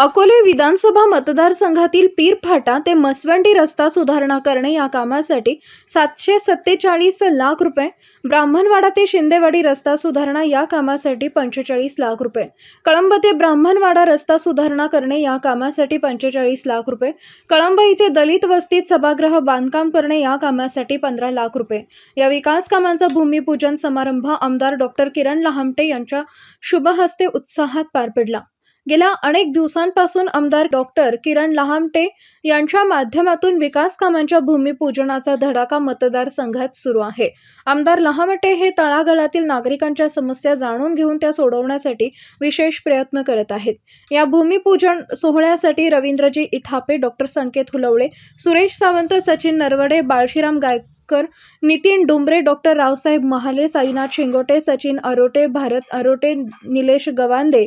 अकोले विधानसभा मतदारसंघातील पीर फाटा ते मसवंडी रस्ता सुधारणा करणे या कामासाठी सातशे सत्तेचाळीस लाख रुपये ब्राह्मणवाडा ते शिंदेवाडी रस्ता सुधारणा या कामासाठी पंचेचाळीस लाख रुपये कळंब ते ब्राह्मणवाडा रस्ता सुधारणा करणे या कामासाठी पंचेचाळीस लाख रुपये कळंब इथे दलित वस्तीत सभागृह बांधकाम करणे या कामासाठी पंधरा लाख रुपये. या विकास कामांचा भूमिपूजन समारंभ आमदार डॉक्टर किरण लहामटे यांच्या शुभहस्ते उत्साहात पार पडला. गेल्या अनेक दिवसांपासून आमदार डॉक्टर किरण लहामटे यांच्या माध्यमातून विकास कामांच्या भूमिपूजनाचा धडाका मतदारसंघात सुरू आहे. आमदार लहामटे हे तळागाळातील नागरिकांच्या समस्या जाणून घेऊन त्या सोडवण्यासाठी विशेष प्रयत्न करत आहेत. या भूमिपूजन सोहळ्यासाठी रवींद्रजी इथापे डॉक्टर संकेत हुलवळे सुरेश सावंत सचिन नरवडे बाळशीराम गायकर नितीन डुंबरे डॉक्टर रावसाहेब महाले साईनाथ शिंगोटे सचिन अरोटे भारत अरोटे निलेश गवांदे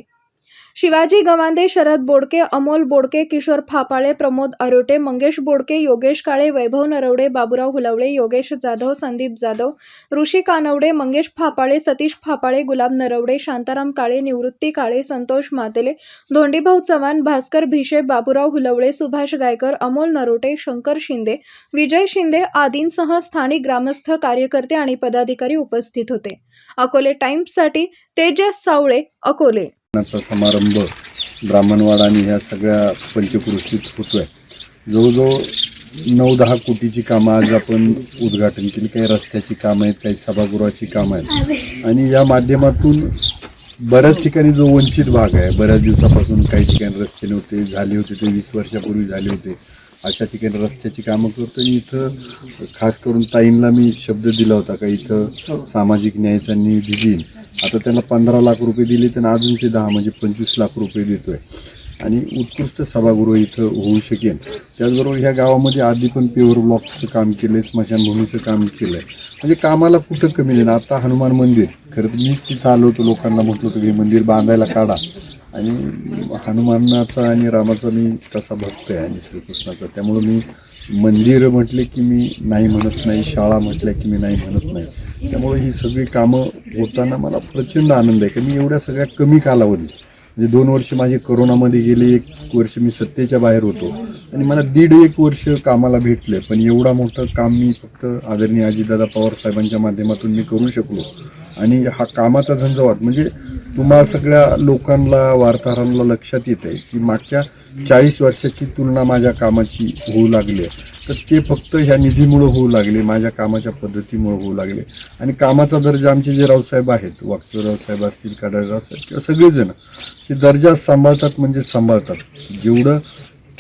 शिवाजी गवांदे शरद बोडके अमोल बोडके किशोर फापाळे प्रमोद अरोटे मंगेश बोडके योगेश काळे वैभव नरवडे बाबुराव हुलवळे योगेश जाधव संदीप जाधव ऋषी कानवडे मंगेश फापाळे सतीश फापाळे गुलाब नरवडे शांताराम काळे निवृत्ती काळे संतोष मातेले धोंडीभाऊ चव्हाण भास्कर भिशे बाबुराव हुलवळे सुभाष गायकर अमोल नरोटे शंकर शिंदे विजय शिंदे आदींसह स्थानिक ग्रामस्थ कार्यकर्ते आणि पदाधिकारी उपस्थित होते. अकोले टाइम्ससाठी तेजस सावळे अकोले. समारंभ ब्राह्मणवाड आणि ह्या सगळ्या पंचक्रोशीत होतो आहे जवळजवळ नऊ दहा कोटीची कामं आज आपण उद्घाटन केली. काही रस्त्याची कामं आहेत काही सभागृहाची कामं आहेत. आणि या माध्यमातून बऱ्याच ठिकाणी जो वंचित भाग आहे बऱ्याच दिवसापासून काही ठिकाणी रस्ते नव्हते झाले होते ते वीस वर्षापूर्वी झाले होते. अशा ठिकाणी रस्त्याची कामं करतो आणि इथं खास करून ताईंना मी शब्द दिला होता का इथं सामाजिक न्यायाचा निधी देईन. आता त्यांना पंधरा लाख रुपये दिले तर अजूनचे दहा म्हणजे पंचवीस लाख रुपये देतोय. आणि उत्कृष्ट सभागृह इथं होऊ शकेल त्याचबरोबर ह्या गावामध्ये आधी पण प्युअर ब्लॉकचं काम केलं आहे स्मशानभूमीचं काम केलं आहे म्हणजे कामाला कुठं कमी नाही आता हनुमान मंदिर. खरं तर मीच तिथं आलो होतो लोकांना म्हटलं होतं की हे मंदिर बांधायला काढा. आणि हनुमानाचा आणि रामाचा मी तसा भक्त आहे आणि श्रीकृष्णाचा. त्यामुळं मी मंदिर म्हटले की मी नाही म्हणत नाही शाळा म्हटल्या की मी नाही म्हणत नाही. त्यामुळे ही सगळी कामं होताना मला प्रचंड आनंद आहे की मी एवढ्या सगळ्या कमी कालावधीत म्हणजे दोन वर्ष माझे करोनामध्ये गेले एक वर्ष मी सत्तेच्या बाहेर होतो आणि मला दीड एक वर्ष कामाला भेटले पण एवढा मोठं काम मी फक्त आदरणीय अजितदादा पवार साहेबांच्या माध्यमातून मी करू शकलो. आणि हा कामाचा झंझावात म्हणजे तुम्हा सगळ्या लोकांना वार्ताहरांना लक्षात येत आहे की मागच्या चाळीस वर्षाची तुलना माझ्या कामाची होऊ लागली आहे. तर ते फक्त ह्या निधीमुळं होऊ लागले माझ्या कामाच्या पद्धतीमुळं होऊ लागले. आणि कामाचा दर्जा आमचे जे रावसाहेब आहेत वागचोर असतील कडाळराव साहेब किंवा सगळेजण हे दर्जा सांभाळतात म्हणजे सांभाळतात. जेवढं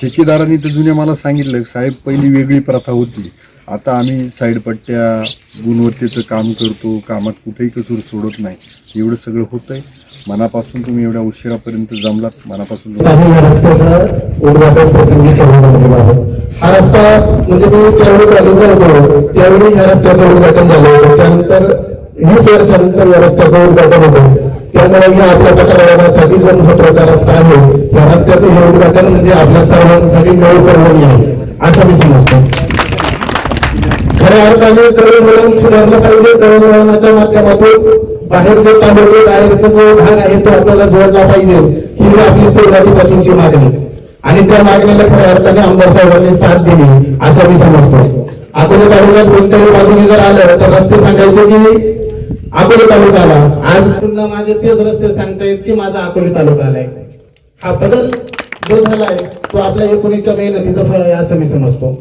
ठेकेदारांनी तर जुन्या मला सांगितलं साहेब पहिली वेगळी प्रथा होती. आता आम्ही साईड पट्ट्या गुणवत्तेचं काम करतो कामात कुठेही कसूर सोडत नाही. एवढं सगळं होतंय. मनापासून तुम्ही एवढ्या उशिरापर्यंत जमलात मनापासून हा रस्ता म्हणजे मी त्यावेळी कॉलेजला होतो. त्यावेळी या रस्त्याचं उद्घाटन झालं होतं. त्यानंतर वीस वर्षानंतर या रस्त्याचं उद्घाटन होतं. त्यामुळे या आपल्या पत्रकारासाठी जो महत्त्वाचा रस्ता आहे त्या रस्त्याचं हे उद्घाटन म्हणजे आपल्या सर्वांसाठी नऊ आहे असं मी समजतो खऱ्या अर्थाने तरुण वळण सुधारलं पाहिजे तरुण वळणाच्या माध्यमातून जो तालुके बाहेरचा जो भाग आहे तो आपल्याला जोडला पाहिजे. ही आपली सुरुवातीपासूनची मागणी आणि त्या मागणीला खऱ्या अर्थाने आमदार साहेबांनी साथ दिली असं मी समजतो. अकोले तालुक्यात कोणत्याही बाजूने जर आलं तर रस्ते सांगायचे की अकोले तालुक्याला. आज पुन्हा माझे तेच रस्ते सांगतायत की माझा अकोले तालुका आलाय हा बदल जो झालाय तो आपल्या एकोणीसच्या मेहनतीचं फळ आहे असं मी समजतो.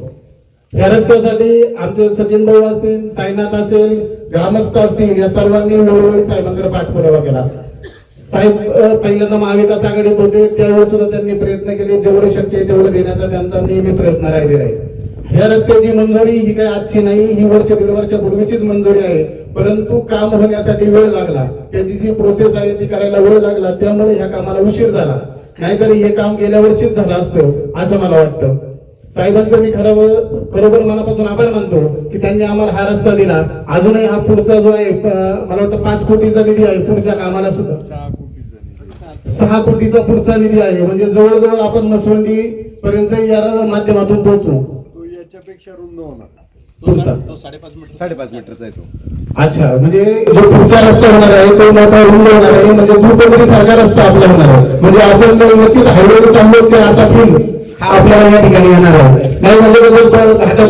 रस्त्यासाठी आमचे सचिन भाऊ असतील साईनाथ असेल ग्रामस्थ असतील या सर्वांनी वेळोवेळी साहेबांकडे पाठपुरावा केला. साहेब पहिल्यांदा महाविकास आघाडीत होते त्यावेळी सुद्धा त्यांनी प्रयत्न केले जेवढे शक्य आहे तेवढे देण्याचा त्यांचा नेहमी प्रयत्न राहिलेला आहे. ह्या रस्त्याची मंजुरी ही काही आजची नाही ही वर्ष दीड वर्षापूर्वीचीच मंजुरी आहे. परंतु काम होण्यासाठी वेळ लागला त्याची जी प्रोसेस आहे ती करायला वेळ लागला त्यामुळे ह्या कामाला उशीर झाला. नाहीतर हे काम गेल्या वर्षीच झालं असतं असं मला वाटतं. साहेबांचं मी खरं बरोबर मनापासून आभार मानतो की त्यांनी आम्हाला हा रस्ता दिला. अजूनही हा पुढचा जो आहे मला वाटतं पाच कोटीचा निधी आहे पुढच्या कामाला सुद्धा. सहा कोटीचा पुढचा निधी आहे. म्हणजे जवळजवळ आपण मसवंडी पर्यंत या माध्यमातून पोहोचू. तो याच्यापेक्षा रुंद होणार. तुमचा साडेपाच मीटरचा आहे तो. अच्छा म्हणजे जो पुढचा रस्ता होणार आहे तो मोठा रुंद होणार आहे. म्हणजे सारखा रस्ता आपला होणार आहे. म्हणजे आपण नक्कीच हायवेवर चाललो की असा फील हा आपल्याला या ठिकाणी येणार आहोत. नाही म्हणजे कसं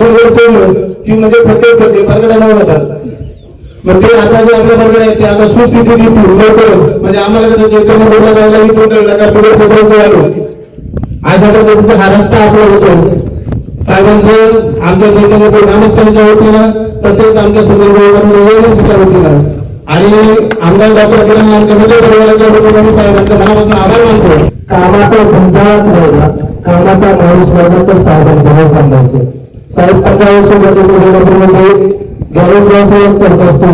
वर चढलो की म्हणजे फटे फटे परगडा न होतात मग ते आता जे आपल्या बरोबर आहेत ते आता सुस्थिती देतील लवकर म्हणजे आम्हाला कसं चैतन्य बोलला जायला की तो नका पुढे पोहोचवतो आलो अशा पद्धतीचा हा रस्ता आपला होतो. साहेबांचं आमच्या चैतन्य बोर्ड ग्रामस्थांच्या वतीनं तसेच आमच्या संदर्भाच्या वतीनं आणि आमदार डॉक्टर किरण आमच्या मित्र परिवाराच्या वतीनं साहेबांचा मनापासून आभार मानतो. कामाचा धंदाच कामाचा माणूस राहिला तर साहेबांकडे थांबायचे साहेब पंधरा वर्षामध्ये गरीब व्यवसाय करत असतो.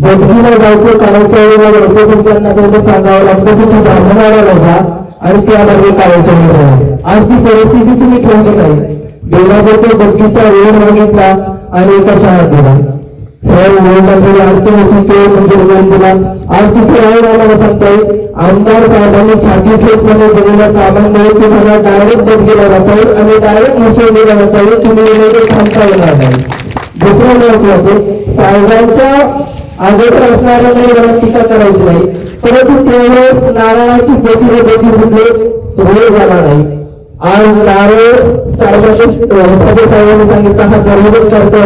बदलीला जायचं करायच्या वेळेला जायचं पण त्यांना तेवढं सांगावं लागतं की तू ब्राह्मणाला बघा आणि त्यामध्ये करायच्या वेळेला आज ती परिस्थिती तुम्ही ठेवली नाही. गेला जर तो बदलीचा वेळ मागितला आणि एका शाळेत दिला सर वेळेला अडचण होती तो म्हणजे वेळ दिला आज तिथे आहे मला सांगताय आमदार साहेबांनी छाती ठेवपणे दिलेल्या कामांमुळे तुम्हाला डायरेक्ट बदलीला जाता येईल आणि डायरेक्ट मिसळ दिला जाता येईल तुम्ही वेळेला थांबता येणार नाही. दुसरं महत्वाचं साहेबांच्या अगोदर असणाऱ्या नाही मला टीका करायची नाही परंतु त्यावेळेस नारायणाची पोटी व पोटी म्हणजे रोड झाला नाही. आज नारळ साहेबांनी साहेबांनी सांगितलं हा गर्भच करतो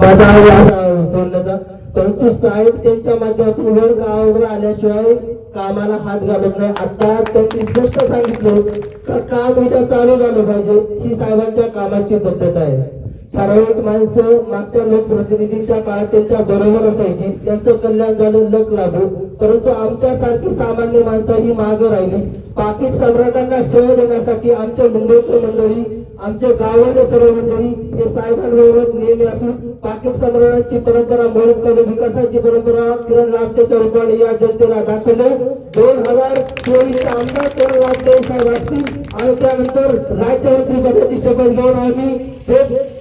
माझा आहे. परंतु साहेब त्यांच्या माध्यमातून वर गावावर आल्याशिवाय कामाला हात घालत नाही. आता त्यांनी स्पष्ट सांगितलं का काम उद्या चालू झालं पाहिजे. ही साहेबांच्या कामाची पद्धत आहे. ठराविक माणसं मागच्या लोकप्रतिनिधींच्या काळात त्यांच्या बरोबर असायची. त्यांचं कल्याण झालं लक लागू. परंतु आमच्यासारखी सामान्य माणसं ही मागे राहिली. पाकिट सम्राटांना शय देण्यासाठी आमच्या मुंबईकर मंडळी आमच्या गावातले सर्व मंडळी हे साहेबांबरोबर नेहमी असून पाकिट सम्राटांची परंपरा मोडकडे विकासाची परंपरा किरण रामटेच्या रूपाने या जनतेला दाखवले. दोन हजार चोवीस आमदार किरण रामटे साहेब असतील. आणि त्यानंतर राज्यमंत्री पदाची शपथ घेऊन आम्ही हे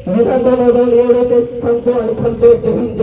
विधानसभा एवढे ते सांगतो आणि थांबतो जमीन हिंद